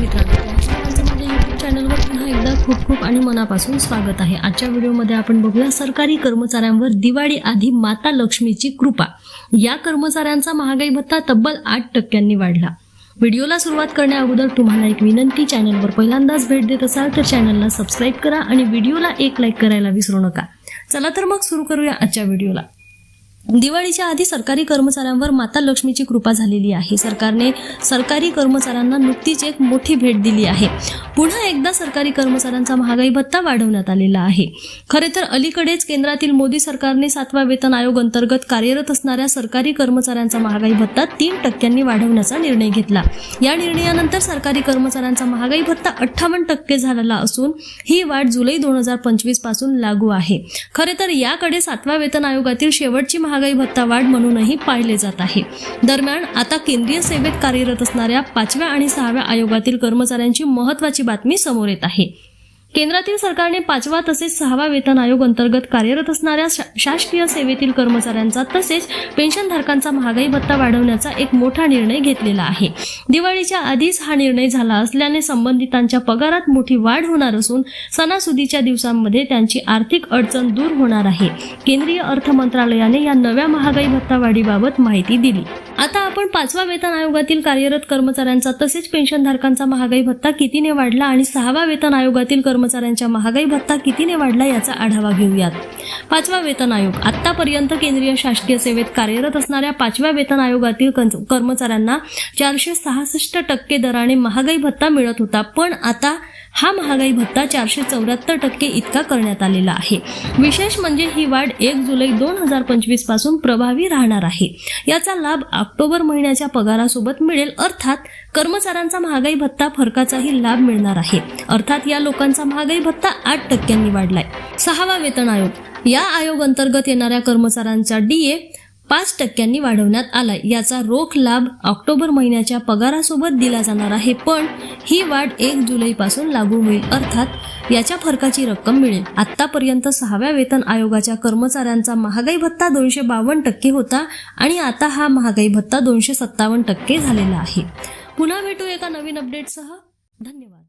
मित्रांनो माझ्या यूट्यूब चॅनलवर पुन्हा एकदा खूप खूप आणि मनापासून स्वागत आहे. आजच्या व्हिडिओमध्ये आपण बघूया सरकारी कर्मचाऱ्यांवर दिवाळी आधी माता लक्ष्मीची कृपा. या कर्मचाऱ्यांचा महागाई भत्ता तब्बल आठ टक्क्यांनी वाढला. व्हिडिओला सुरुवात करण्या अगोदर तुम्हाला एक विनंती चॅनलवर पहिल्यांदाच भेट देत असाल तर चॅनलला सबस्क्राईब करा आणि व्हिडिओला एक लाईक करायला विसरू नका. चला तर मग सुरू करूया आजच्या व्हिडिओला. दिवाळीच्या आधी सरकारी कर्मचाऱ्यांवर माता लक्ष्मीची कृपा झालेली आहे. सरकारने सरकारी कर्मचाऱ्यांना नुकतीच एक मोठी भेट दिली आहे. पुन्हा एकदा सरकारी कर्मचाऱ्यांचा महागाई भत्ता वाढवण्यात आलेला आहे. खरे तर अलीकडेच केंद्रातील मोदी सरकारने सातवा वेतन आयोग अंतर्गत कार्यरत असणाऱ्या सरकारी कर्मचाऱ्यांचा महागाई भत्ता तीन टक्क्यांनी वाढवण्याचा निर्णय घेतला. या निर्णयानंतर सरकारी कर्मचाऱ्यांचा महागाई भत्ता अठ्ठावन्न टक्के झालेला असून ही वाढ जुलै दोन हजार पंचवीसपासून लागू आहे. खरे तर याकडे सातवा वेतन आयोगातील शेवटची महागाई भत्ता वाढ म्हणूनही पाहिले जात आहे. दरम्यान आता केंद्रीय सेवेत कार्यरत असणाऱ्या पाचव्या आणि सहाव्या आयोगातील कर्मचाऱ्यांची महत्वाची बातमी समोर येत आहे. केंद्रातील सरकारने पाचवा तसेच सहावा वेतन आयोग अंतर्गत कार्यरत असणाऱ्या शा- शासकीय सेवेतील कर्मचाऱ्यांचा तसेच पेन्शनधारकांचा महागाई भत्ता वाढवण्याचा एक मोठा निर्णय घेतलेला आहे. दिवाळीच्या आधीच हा निर्णय झाला असल्याने संबंधितांच्या पगारात मोठी वाढ होणार असून सणासुदीच्या दिवसांमध्ये त्यांची आर्थिक अडचण दूर होणार आहे. केंद्रीय अर्थ मंत्रालयाने या नव्या महागाई भत्ता वाढीबाबत माहिती दिली. आता आपण पाचवा वेतन आयोगातील कार्यरत कर्मचाऱ्यांचा तसेच पेन्शनधारकांचा महागाई भत्ता कितीने वाढला आणि सहावा वेतन आयोगातील कर्मचाऱ्यांच्या महागाई भत्ता कितीने वाढला याचा आढावा घेऊयात. पाचवा वेतन आयोग. आतापर्यंत केंद्रीय शासकीय सेवेत कार्यरत असणाऱ्या पाचव्या वेतन आयोगातील कर्मचाऱ्यांना चारशे सहासष्ट टक्के दराने महागाई भत्ता मिळत होता. पण आता हा महागाई भत्ता चारशे चौऱ्याहत्तर टक्के इतका करण्यात आलेला आहे. विशेष म्हणजे ही वाढ एक जुलै दोन हजार पंचवीसपासून प्रभावी राहणार आहे. याचा लाभ ऑक्टोबर महिन्याच्या पगारासोबत मिळेल अर्थात कर्मचाऱ्यांचा महागाई भत्ता फरकाचाही लाभ मिळणार आहे. अर्थात या लोकांचा महागाई भत्ता आठ टक्क्यांनी वाढलाय. सहावा वेतन आयोग. या आयोग अंतर्गत येणाऱ्या कर्मचाऱ्यांचा डीए पाच टक्क्यांनी वाढवण्यात आलाय. याचा रोख लाभ ऑक्टोबर महिन्याच्या पगारासोबत दिला जाणार आहे पण ही वाढ एक जुलैपासून लागू होईल अर्थात याच्या फरकाची रक्कम मिळेल. आतापर्यंत सहाव्या वेतन आयोगाच्या कर्मचाऱ्यांचा महागाई भत्ता दोनशे बावन्न टक्के होता आणि आता हा महागाई भत्ता दोनशे सत्तावन्न टक्के झालेला आहे. पुन्हा भेटू एका नवीन अपडेटसह धन्यवाद.